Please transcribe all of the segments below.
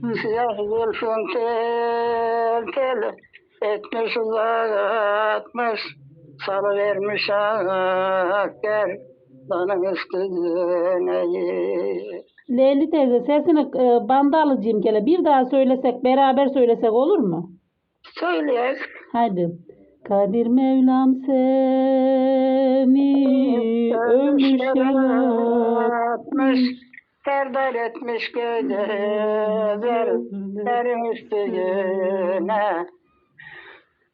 Siyah zülfün tel tel etmiş uzatmış salıvermiş akker danın üstüne Leyli teyze sesini e, banda alıcıyım gele. Bir daha söylesek beraber söylesek olur mu? Söyleyek. Hadi. Kadir Mevlam seni ölmüş atmış Serdar etmiş geceler üstüne.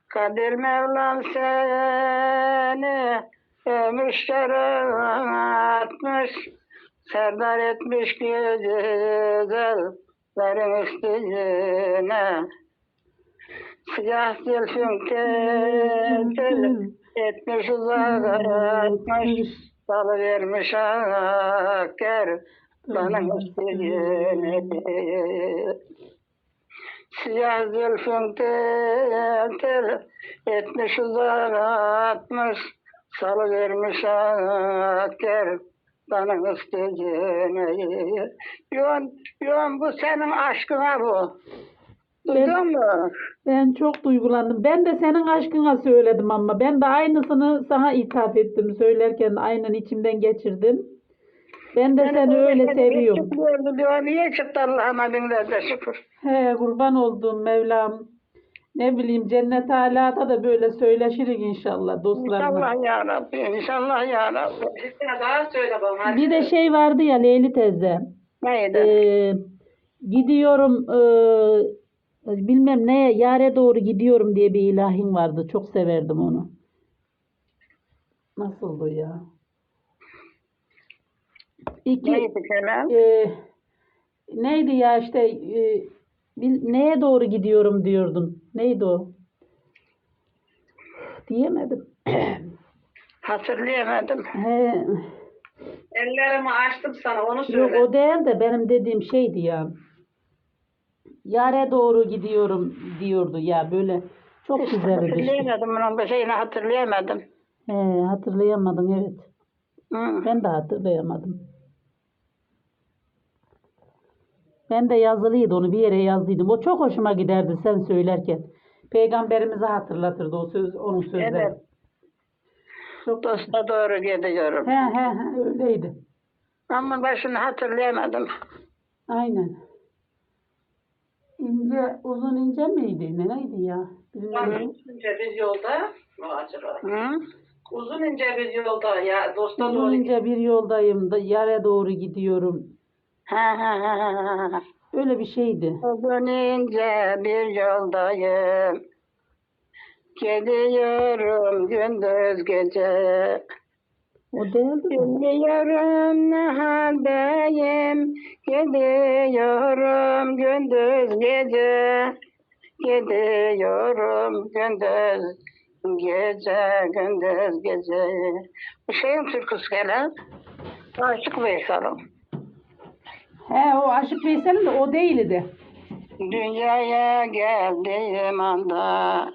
Kadir Mevlam seni ömüşler atmış. Serdar etmiş geceler üstüne. Siyah zülfün tel etmiş uzatmış Salıvermiş akker bana üstüne Siyah zülfün tel tel etmiş uzatmış Salıvermiş akker bana üstüne Yoğun, yoğun bu senin aşkına bu. Duydun mu? Ben çok duygulandım. Ben de senin aşkına söyledim ama ben de aynısını sana ithaf ettim. Söylerken aynen içimden geçirdim. Ben de seni öyle seviyorum. Çıkıyordu diyor. Niye çıktı Allah'ıma binlerce şükür. He kurban olduğum Mevlam. Ne bileyim cennet alada da böyle söyleşirik inşallah dostlarımla. İnşallah ya Rabbi. İnşallah ya Rabbi. Daha söyle bana. Bir de şey vardı ya Leyli teyze. Neydi? Ee, gidiyorum ee, bilmem neye yare doğru gidiyorum diye bir ilahin vardı. Çok severdim onu. Nasıldı ya? İki, Neydi Kenan? ee, neydi ya işte ee, bil- neye doğru gidiyorum diyordun. Neydi o? Diyemedim. Hatırlayamadım. He, Ellerimi açtım sana onu Yok söyle. o değil de benim dediğim şeydi ya. Yare doğru gidiyordu diyordu ya böyle çok güzeldi. Hatırlayamadım. Bunun bir şeyini hatırlayamadım. He, hatırlayamadın evet. Hı. Ben de hatırlayamadım. Ben de yazılıydı onu bir yere yazdıydım. O çok hoşuma giderdi sen söylerken. Peygamberimizi hatırlatırdı o söz, onun sözleri. Evet. Dosta doğru gidiyorum. He he he öyleydi. Ama başını hatırlayamadım. Aynen. İnce, uzun ince miydi? Ne neydi ya? Bilmiyorum. Uzun ince bir yolda. Hı? Uzun ince bir yolda ya dosta doğru. Uzun ince bir yoldayım da yere doğru gidiyorum. Ha ha ha ha ha. Öyle bir şeydi. Uzun ince bir yoldayım. Gidiyorum gündüz gece. O değildi mi? Ne haldeyim. Gidiyorum gündüz gece. Gidiyorum gündüz gece, gündüz gece. Bu şeyin türküsü gelen. Aşık Veysel'im. He o Aşık Veysel'in de o değildi. Dünyaya geldiğim anda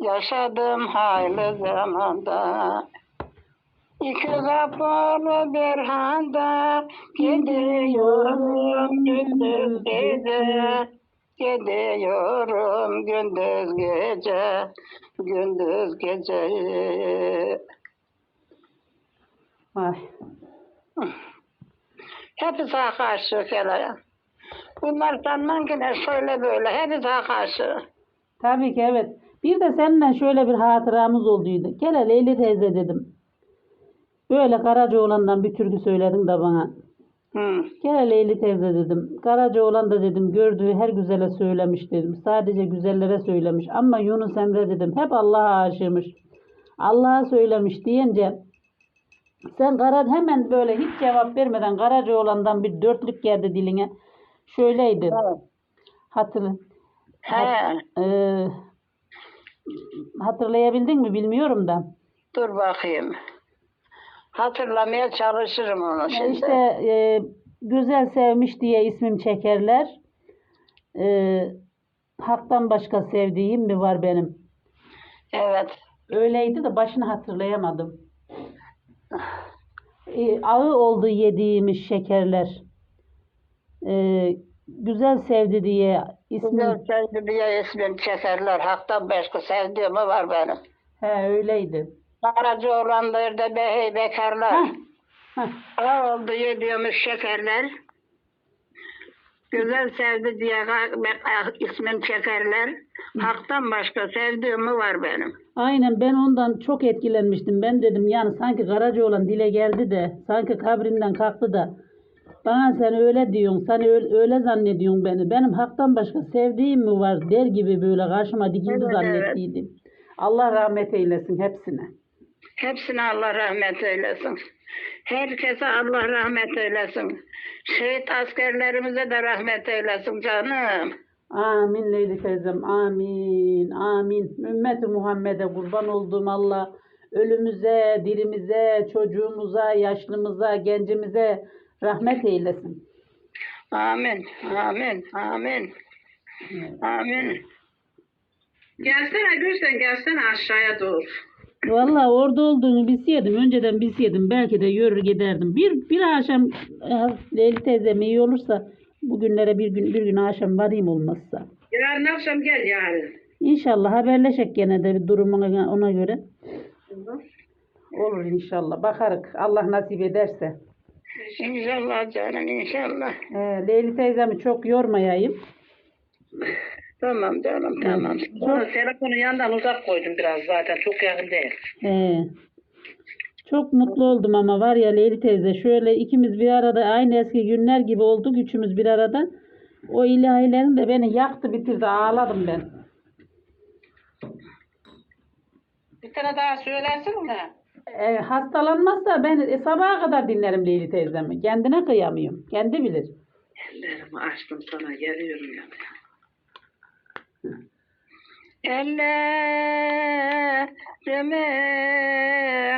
Yaşadım hayli zamanda İki kapalı bir handa Gidiyorum gündüz gece Gidiyorum gündüz gece Gündüz gece Ay. Hepsi karşı kelaya. Bunlar senden yine şöyle böyle hepsi karşı. Tabii ki evet. Bir de seninle şöyle bir hatıramız olduydu. Gel hele Leyli teyze dedim. Böyle Karacaoğlan'dan bir türkü söyledin de bana. Hı. Gel hele Leyli teyze dedim. Karacaoğlan da dedim gördüğü her güzele söylemiş dedim. Sadece güzellere söylemiş. Ama Yunus Emre dedim hep Allah'a aşığımış. Allah'a söylemiş deyince sen Kara hemen böyle hiç cevap vermeden Karacaoğlan'dan bir dörtlük geldi diline. Şöyleydi. Evet. Hatırla. He, Ee, hatırlayabildin mi bilmiyorum da. dur bakayım. Hatırlamaya çalışırım onu şimdi. İşte e, güzel sevmiş diye ismim çekerler. E, haktan başka sevdiğim mi var benim? Evet. Öyleydi de başını hatırlayamadım. E, ağı oldu yediğimiz şekerler. E, güzel sevdi diye Güzel ismi sevdi diye ismini çekerler. Haktan başka sevdiğimi var benim. he öyleydi. Karacaoğlanlarda behey bekarlar. Hah, hah. O oldu yediğimiz şekerler. Güzel sevdi diye ah, ismini çekerler. Haktan başka sevdiğimi var benim. Aynen ben ondan çok etkilenmiştim. Ben dedim yani sanki Karacaoğlan dile geldi de sanki kabrinden kalktı da bana sen öyle diyorsun, sen öyle, öyle zannediyorsun beni. Benim haktan başka sevdiğim mi var der gibi böyle karşıma dikildi Evet, zannettiydim. Allah rahmet eylesin hepsine. Hepsine Allah rahmet eylesin. Herkese Allah rahmet eylesin. Şehit askerlerimize de rahmet eylesin canım. Amin Leyli teyzem, amin, amin. Ümmeti Muhammed'e kurban olduğum Allah, ölümüze, dirimize, çocuğumuza, yaşlımıza, gencimize rahmet eylesin. Amin, amin, amin, amin. Gelsene Gülsen gelsene aşağıya doğru. Vallahi orada olduğunu bilseydim, önceden bilseydim belki de yürür giderdim. Bir, bir akşam eh, Leyli teyzem iyi olursa bugünlere bir gün bir gün akşam varayım olmazsa. Yarın akşam gel yarın. İnşallah haberleşek gene de bir durumuna ona göre. Olur inşallah. Bakarık. Allah nasip ederse. İnşallah canım, inşallah. Ee, Leyli teyzemi çok yormayayım. Tamam canım, tamam. Sonra telefonu yandan uzak koydum biraz zaten çok yakın değil. Ee, çok mutlu oldum ama var ya Leyli teyze şöyle ikimiz bir arada aynı eski günler gibi olduk üçümüz bir arada. O ilahilerin de beni yaktı bitirdi ağladım ben. Bir tane daha söylesin mi? Ee, hastalanmazsa ben e, sabaha kadar dinlerim Leyli teyzemi. Kendine kıyamıyorum. Kendi bilir. Ellerimi açtım sana geliyorum ya. Ellerimi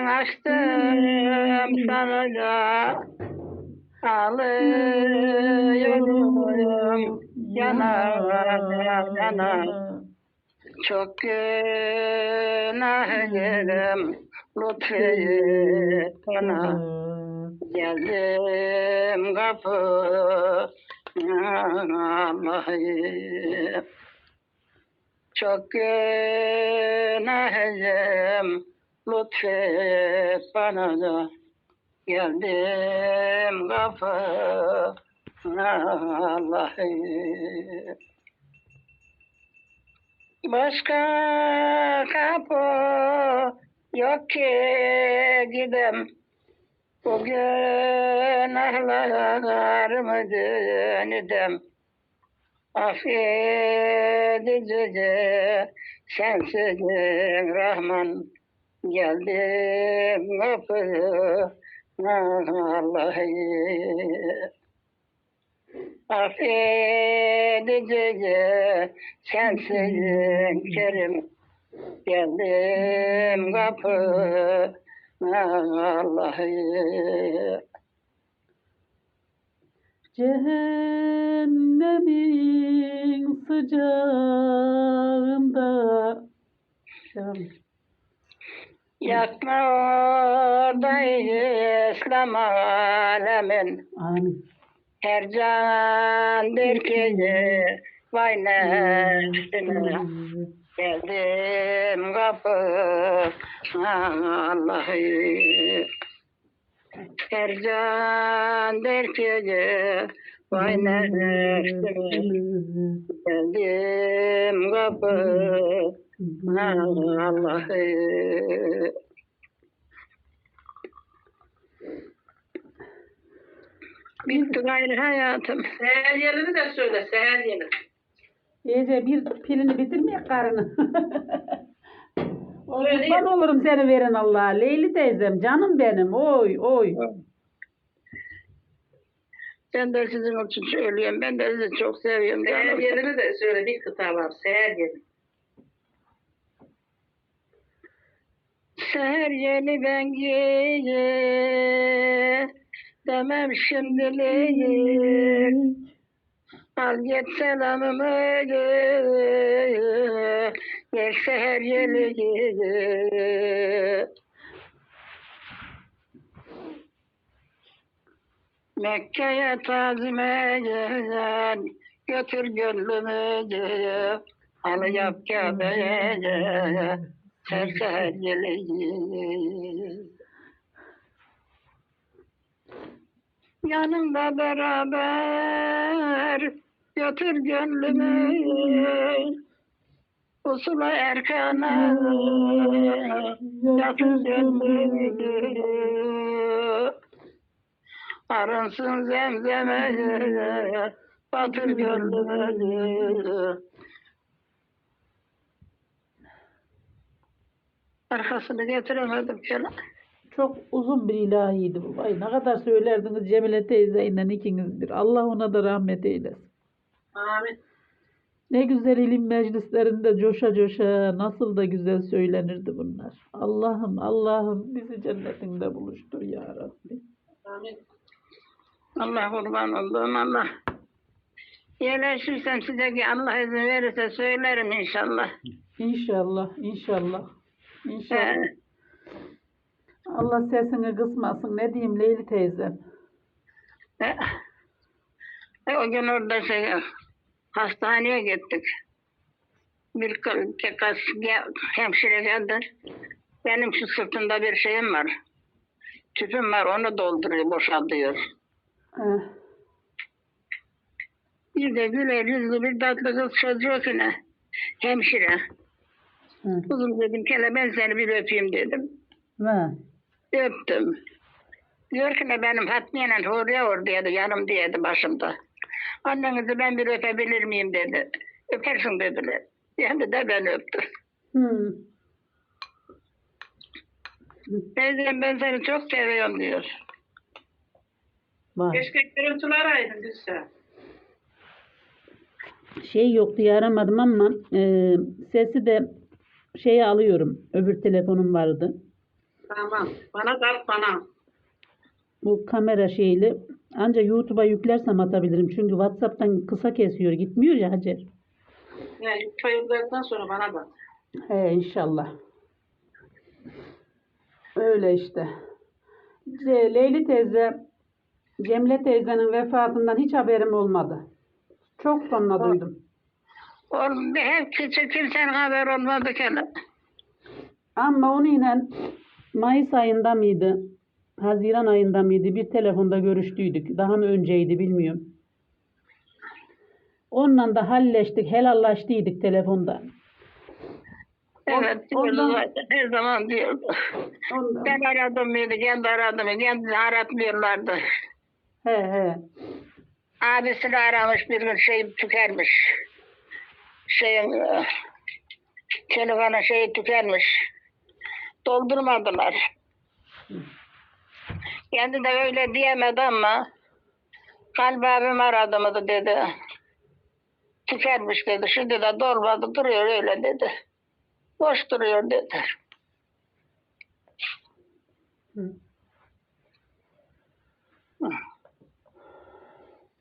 açtım sana da alıyorum yana yana. Çok günahım lütfet bana. Geldim kapı Allah'ım çok günahım lütfet bana da. Geldim kapı Allah'ım. Başka kapı yok ki gidem. Bu günahlarımı dönüdem Affedici sensin Rahman Geldim kapı Allah'ım Affedici sensin Kerim Geldim kapı Allah'ım Cehennemin sıcağında. Yakma oradayız İslam alemin Amin. Her can bir kezi Vay nefsine Geldim kapı Allah'ım Her can bir kezi Vay nefsine Geldim kapı Allah'ım Bitti gayrı hayatım. Seher yerini de söyle seher yerini. İyice bir pilini bitirmeyek karını. Öyle. Kurban olurum seni veren Allah. Leyli teyzem canım benim. Oy oy. Ben de sizin için söylüyorum. Ben de sizi çok seviyorum. Seher canım. yerini de söyle bir kıta var seher yeri. Seher yeni ben giye demem şimdilik. Al git selamımı gel seher giye. Mekke'ye tazime gel, götür gönlümü gel. Al yap Kabe'ye gel, her seher geleyim. Yanımda beraber götür gönlümü Usula erkana yakın gönlümü Arınsın zemzeme batır gönlümü Arkasını getiremedim şöyle. Çok uzun bir ilahiydi bu. Ay ne kadar söylerdiniz Cemile teyzeyle ikiniz bir. Allah ona da rahmet eylesin. Amin. Ne güzel ilim meclislerinde coşa coşa nasıl da güzel söylenirdi bunlar. Allah'ım Allah'ım bizi cennetinde buluştur ya Rabbi. Amin. Allah kurban olduğum Allah. Yerleşirsem size ki Allah izin verirse söylerim inşallah. İnşallah, inşallah, inşallah. He. Allah sesini kısmasın. Ne diyeyim Leyli teyzem? E, e, o gün orada şey, hastaneye gittik. Bir gel- hemşire geldi. Benim şu sırtımda bir şeyim var. Tüpüm var onu dolduruyor, boşaltıyor. Eh, Bir de güler yüzlü bir tatlı kız çocuğu ki ne? Hemşire. hı. Kızım dedim kele ben seni bir öpeyim dedim. Ve, Öptüm. Diyor ki benim hatmiyeyle Huriye oradaydı yanımdaydı başımda. Annenizi ben bir öpebilir miyim dedi. Öpersin dediler. Yani de ben öptüm. hı. Teyzem ben seni çok seviyorum diyor. Var. Keşke görüntüler araydın Gülse. Şey yok diye aramadım ama e, sesi de şeyi alıyorum. Öbür telefonum vardı. Tamam. Bana kalk bana. Bu kamera şeyli. Ancak YouTube'a yüklersem atabilirim. Çünkü WhatsApp'tan kısa kesiyor. Gitmiyor ya Hacer. Yani çayırlardan sonra bana bak. He inşallah. Öyle işte. Ce- Leyli teyze, Cemile teyzenin vefatından hiç haberim olmadı. Çok sonra duydum. Oğlum hep kimse kimsenin haber olmadı kele. Ama onunla Mayıs ayında mıydı? Haziran ayında mıydı? Bir telefonda görüştüydük. Daha mı önceydi bilmiyorum. Onunla da halleştik, helallaştıydık telefonda. Evet ondan-. Her zaman diyordu. Ondan, Ben aradım mıydı, kendi aradım mı, kendini aratmıyorlardı. he he. Abisini aramış bir gün şey tükenmiş. Şeyin e, telefonun şeyi tükenmiş. Doldurmadılar. Kendi de öyle diyemedi ama kalp abim aradı mı dedi. Tükenmiş dedi. Şimdi de dolmadı duruyor öyle dedi. Boş duruyor dedi. Hı.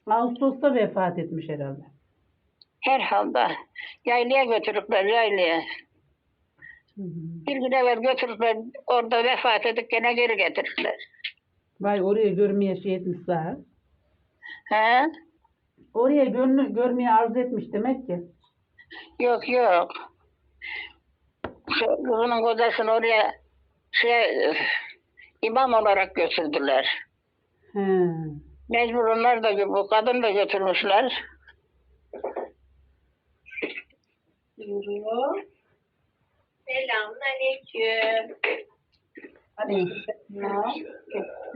Ağustos'ta vefat etmiş herhalde. Herhalde. Yaylaya götürüpler yaylaya. Hı hı. Bir gün evvel götürüpler orada vefat edip gene geri getirdiler. Vay oraya görmeye şey etmiş daha. He? Oraya gönlü, görmeye arzu etmiş demek ki. Yok yok. Şu kızının kocasını oraya şey imam olarak götürdüler. He. Mecbur onlar da bu kadın da götürmüşler. Yürüyor. Selamünaleyküm.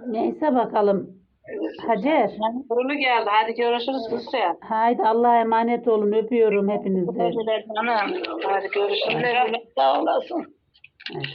Neyse bakalım. Hacer. Kurulu geldi. Hadi görüşürüz Gülse. Haydi Allah'a emanet olun. Öpüyorum hepinizi. Hadi görüşürüz. Sağ olasın. Evet.